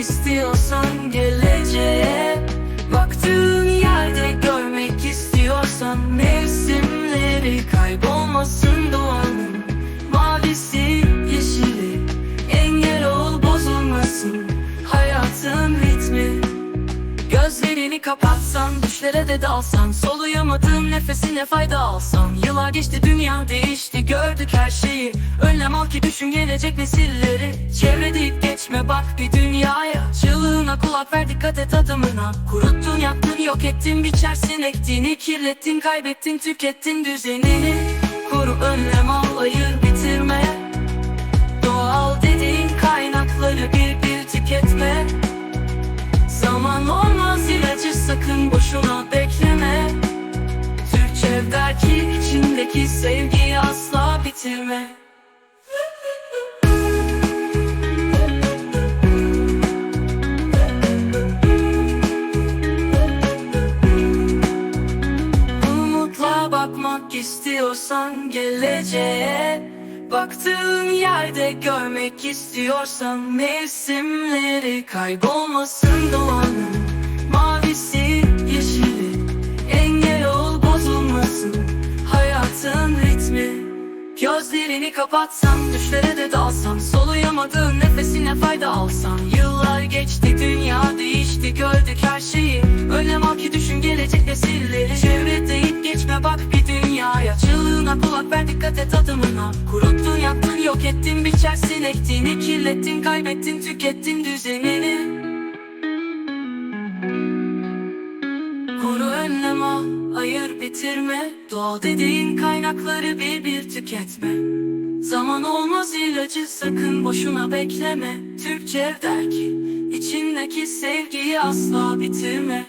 istiyorsan geleceğe Baktığın yerde görmek istiyorsan Mevsimleri kaybolmasın Gözlerini kapatsan, düşlere de dalsan Soluyamadığın nefesine fayda alsan. Yıllar geçti, dünya değişti, gördük her şeyi. Önlem al ki düşün gelecek nesilleri. Çevre deyip geçme bak bir dünyaya. Çığlığına kulak ver dikkat et adımına. Kuruttun yaktın yok ettin biçersin ektiğini Kirlettin kaybettin tükettin düzenini. Kuru önlem al ayır bitirme sakın boşuna bekleme. Türkçe der ki içindeki sevgiyi asla bitirme. Umutla bakmak istiyorsan geleceğe. Baktığın yerde görmek istiyorsan Mevsimleri. Kaybolmasın doğanın Gözlerini kapatsan, düşlere de dalsan Soluyamadığın nefesine fayda alsan Yıllar geçti, dünya değişti, gördük her şeyi. Önlem al ki düşün gelecek nesilleri Çevre deyip geçme bak bir dünyaya. Çığlığına kulak ver dikkat et adımına. Kuruttun yaktın yok ettin biçersin ektiğini Kirlettin kaybettin tükettin düzenini. Koru önlem al, ayır bitirme. Doğal dediğin kaynakları bir bir tüketme. Zaman olmaz ilacı sakın boşuna bekleme. Türkçe der ki içindeki sevgiyi asla bitirme